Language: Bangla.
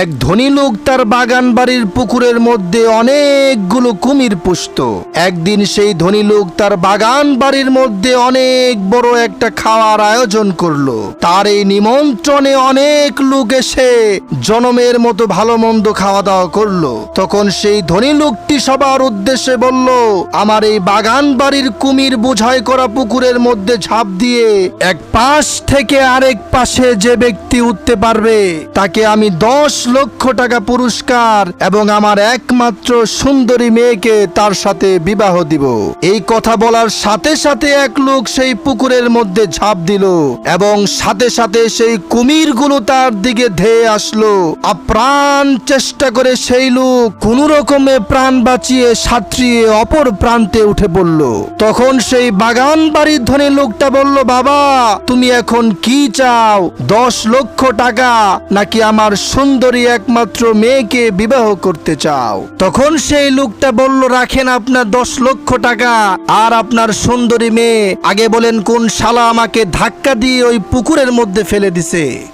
এক ধনী লোক তার বাগান বাড়ির পুকুরের মধ্যে অনেকগুলো কুমির পুষত। একদিন সেই ধনী লোক তার বাগান বাড়ির মধ্যে অনেক বড় একটা খাওয়ার আয়োজন করল। তার এই নিমন্ত্রণে অনেক লোক এসে জনমের মতো ভালো মন্দ খাওয়া দাওয়া করল। তখন সেই ধনী লোকটি সবার উদ্দেশ্যে বলল, আমার এই বাগান বাড়ির কুমির বোঝাই করা পুকুরের মধ্যে ঝাঁপ দিয়ে এক পাশ থেকে আরেক পাশে যে ব্যক্তি উঠতে পারবে, তাকে আমি দশ লক্ষ টাকা পুরস্কার এবং আমার একমাত্র সুন্দরী মেয়েকে তার সাথে বিবাহ দিব। এই কথা বলার সাথে সাথে এক লোক সেই পুকুরের মধ্যে ঝাঁপ দিল এবং সাথে সাথে সেই কুমিরগুলো তার দিকে ধেয়ে আসলো। আপ্রাণ চেষ্টা করে সেই লোক কোন রকমে প্রাণ বাঁচিয়ে সাঁতরিয়ে অপর প্রান্তে উঠে পড়ল। তখন সেই বাগান বাড়ির ধনী লোকটা বলল, বাবা, তুমি এখন কি চাও? দশ লক্ষ টাকা নাকি আমার সুন্দরী একমাত্র মেয়েকে বিবাহ করতে চাও। তখন সেই লোকটা বলল, রাখেন আপনার দশ লক্ষ টাকা আর আপনার সুন্দরী মেয়ে। আগে বলেন, কোন শালা আমাকে ধাক্কা দিয়ে ওই পুকুরের মধ্যে ফেলে দিছে?